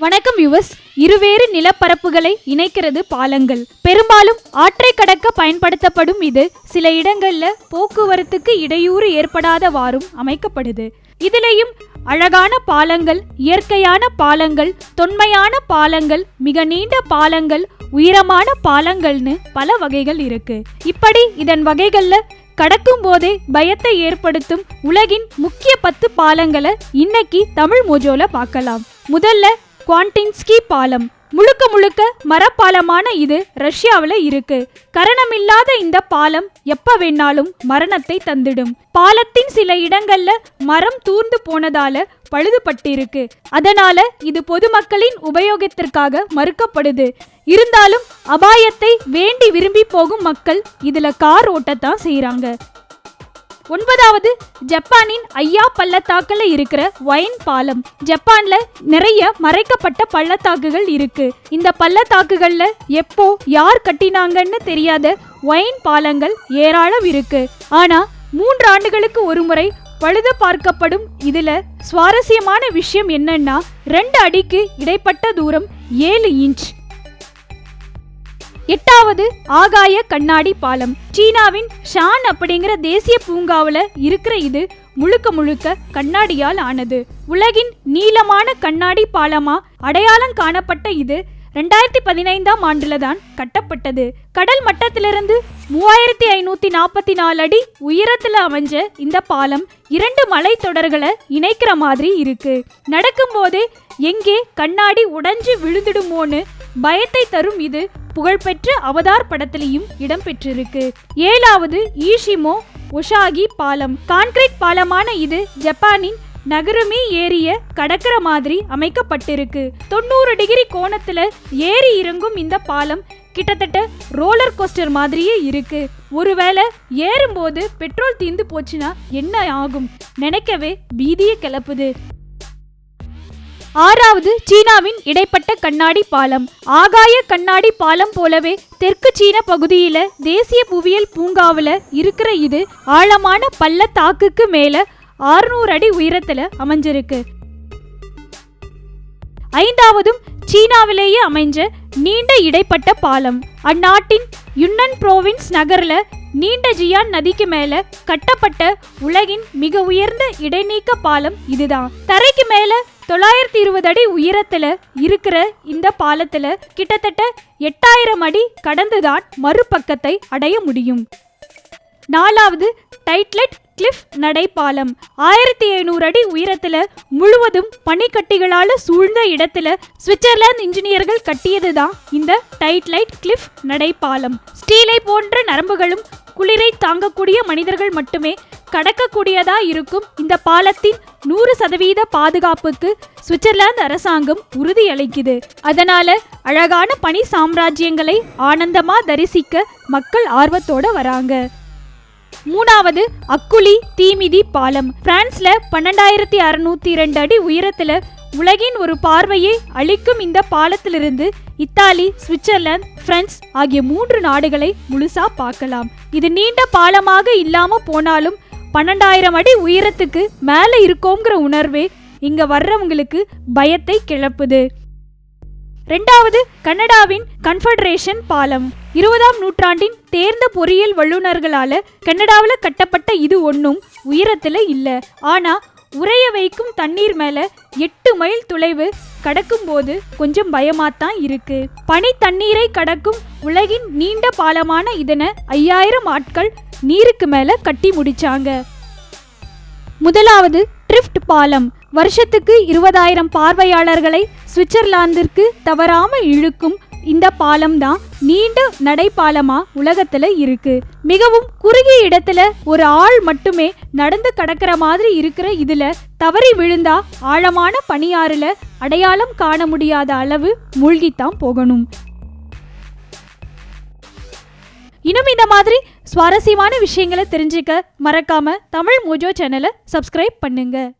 வணக்கம் யுவஸ் இருவேறு நிலப்பரப்புகளை இணைக்கிறது பாலங்கள். பெரும்பாலும் ஆற்றை கடக்க பயன்படுத்தப்படும் இது சில இடங்கள்ல போக்குவரத்துக்கு இடையூறு ஏற்படாதவாறும் அமைக்கப்படுது. இதுலயும் அழகான பாலங்கள் இயற்கையான பாலங்கள் தொன்மையான பாலங்கள் மிக நீண்ட பாலங்கள் உயரமான பாலங்கள்னு பல வகைகள் இருக்கு. இப்படி இதன் வகைகள்ல கடக்கும் போதே பயத்தை ஏற்படுத்தும் உலகின் முக்கிய பத்து பாலங்களை இன்னைக்கு தமிழ் மோஜோல பார்க்கலாம். முதல்ல குவாண்டின்ஸ்கி பாலம். முழுக்க முழுக்க மரப்பாலமான இது ரஷ்யாவில் இருக்கு. கரணமில்லாத இந்த பாலம் எப்ப வேணாலும் மரணத்தை தந்திடும். பாலத்தின் சில இடங்கள்ல மரம் தூர்ந்து போனதால பழுதுபட்டிருக்கு. அதனால இது பொதுமக்களின் உபயோகத்திற்காக மறுக்கப்படுது. இருந்தாலும் அபாயத்தை வேண்டி விரும்பி போகும் மக்கள் இதுல கார் ஓட்டத்தான் செய்யறாங்க ஒன்பதாவது ஜப்பானின் ஐயா பள்ளத்தாக்கில் இருக்கிற ஒயின் பாலம். ஜப்பான்ல நிறைய மறைக்கப்பட்ட பள்ளத்தாக்குகள் இருக்கு. இந்த பள்ளத்தாக்குகள்ல எப்போ யார் கட்டினாங்கன்னு தெரியாத ஒயின் பாலங்கள் ஏராளம் இருக்கு. ஆனா மூன்று ஆண்டுகளுக்கு ஒரு முறை பழுது பார்க்கப்படும் இதுல சுவாரஸ்யமான விஷயம் என்னன்னா ரெண்டு அடிக்கு இடைப்பட்ட தூரம் ஏழு இன்ச். எட்டாவது ஆகாய கண்ணாடி பாலம். சீனாவின் ஷான் அப்படிங்கிற தேசிய பூங்காவில் இருக்கிற இது முழுக்க முழுக்க கண்ணாடியால் ஆனது. உலகின் நீளமான கண்ணாடி பாலமா அடையாளம் காணப்பட்ட இது ரெண்டாயிரத்தி பதினைந்தாம் ஆண்டுல தான் கட்டப்பட்டது. கடல் மட்டத்திலிருந்து மூவாயிரத்தி ஐநூத்தி நாற்பத்தி நாலு அடி உயரத்துல அமைஞ்ச இந்த பாலம் இரண்டு மலைத்தொடர்களை இணைக்கிற மாதிரி இருக்கு. நடக்கும்போதே எங்கே கண்ணாடி உடைஞ்சு விழுந்துடுமோன்னு பயத்தை தரும் இது புகழ்பெற்ற அவதார் படத்திலையும் இடம்பெற்றிருக்கு. ஏழாவது ஈஷிமோ ஒஷாகி பாலம். கான்கிரீட் பாலமான இது ஜப்பானின் நகரமே ஏரிய கடற்கரை மாதிரி அமைக்கப்பட்டிருக்கு. தொண்ணூறு டிகிரி கோணத்துல ஏறி இறங்கும் இந்த பாலம் கிட்டத்தட்ட ரோலர் கோஸ்டர் மாதிரியே இருக்கு. ஒருவேளை ஏறும்போது பெட்ரோல் தீந்து போச்சுன்னா என்ன ஆகும்? நினைக்கவே பீதியை கிளப்புது. ஆறாவது சீனாவின் இடைப்பட்ட கண்ணாடி பாலம். ஆகாய கண்ணாடி பாலம் போலவே தெற்கு சீன பகுதியில தேசிய புவியியல் பூங்காவில் இருக்கிற இது ஆழமான பள்ளத்தாக்குக்கு மேல ஆறுநூறு அடி உயரத்துல அமைஞ்சிருக்கு. ஐந்தாவதும் சீனாவிலேயே அமைஞ்ச நீண்ட இடைப்பட்ட பாலம். அந்நாட்டின் யுன்னன் புரோவின்ஸ் நகரில் நீண்ட ஜியான் நதிக்கு மேல கட்டப்பட்ட உலகின் மிக உயர்ந்த இடைநீக்க பாலம் இதுதான். தரைக்கு மேல தொள்ளாயிரத்தி இருபது அடி உயரத்துல இருக்கிற இந்த பாலத்துல கிட்டத்தட்ட எட்டாயிரம் அடி கடந்துதான் மறுபக்கத்தை அடைய முடியும். நாலாவது டைட்லெட் கிளிஃப் நடைபாலம். ஆயிரத்தி ஐநூறு அடி உயரத்துல முழுவதும் பனிக்கட்டிகளால சூழ்ந்த இடத்துல சுவிட்சர்லாந்து இன்ஜினியர்கள் கட்டியதுதான் இந்த டைட்லைட் கிளிஃப் நடைபாலம். ஸ்டீலை போன்ற நரம்புகளும் குளிரை தாங்கக்கூடிய மனிதர்கள் மட்டுமே கடக்கக்கூடியதா இருக்கும் இந்த பாலத்தின் நூறு சதவீத பாதுகாப்புக்கு சுவிட்சர்லாந்து அரசாங்கம் உறுதியளிக்குது. அதனால அழகான பனி சாம்ராஜ்யங்களை ஆனந்தமா தரிசிக்க மக்கள் ஆர்வத்தோட வராங்க. மூணாவது அக்குலி தீமிதி பாலம். பிரான்ஸ்ல பன்னெண்டாயிரத்தி அறுநூத்தி ரெண்டு அடி உயரத்துல உலகின் ஒரு பார்வையை அளிக்கும் இந்த பாலத்திலிருந்து இத்தாலி சுவிட்சர்லாந்து பிரான்ஸ் ஆகிய மூன்று நாடுகளை முழுசா பார்க்கலாம். இது நீண்ட பாலமாக இல்லாம போனாலும் பன்னெண்டாயிரம் அடி உயரத்துக்கு மேல இருக்கோங்கிற உணர்வே இங்க வர்றவங்களுக்கு பயத்தை கிளப்புது. ரெண்டாவது கனடாவின் கன்ஃபெடரேஷன் பாலம். இருபதாம் நூற்றாண்டின் தேர்ந்த பொறியியல் வல்லுநர்களால கனடாவில் கட்டப்பட்ட இது ஒன்றும் உயரத்தில் இல்லை. ஆனால் உறைய வைக்கும் தண்ணீர் மேல எட்டு மைல் தொலைவு கடக்கும்போது கொஞ்சம் பயமாத்தான் இருக்கு. பனி தண்ணீரை கடக்கும் உலகின் நீண்ட பாலமான இதனை ஐயாயிரம் ஆட்கள் நீருக்கு மேலே கட்டி முடிச்சாங்க. முதலாவது ட்ரிஃப்ட் பாலம். வருஷத்துக்கு இருபதாயிரம் பார்வையாளர்களை சுவிட்சர்லாந்திற்கு தவறாமல் இழுக்கும் இந்த பாலம் தான் நீண்ட நடைபாலமா உலகத்துல இருக்கு. மிகவும் குறுகிய இடத்துல ஒரு ஆள் மட்டுமே நடந்து கடக்கிற மாதிரி இருக்கிற இதுல தவறி விழுந்தா ஆழமான பனியாறுல அடையாளம் காண முடியாத அளவு மூழ்கித்தான் போகணும். இன்னும் இந்த மாதிரி சுவாரஸ்யமான விஷயங்களை தெரிஞ்சுக்க மறக்காம தமிழ் மோஜோ சேனலை சப்ஸ்கிரைப் பண்ணுங்க.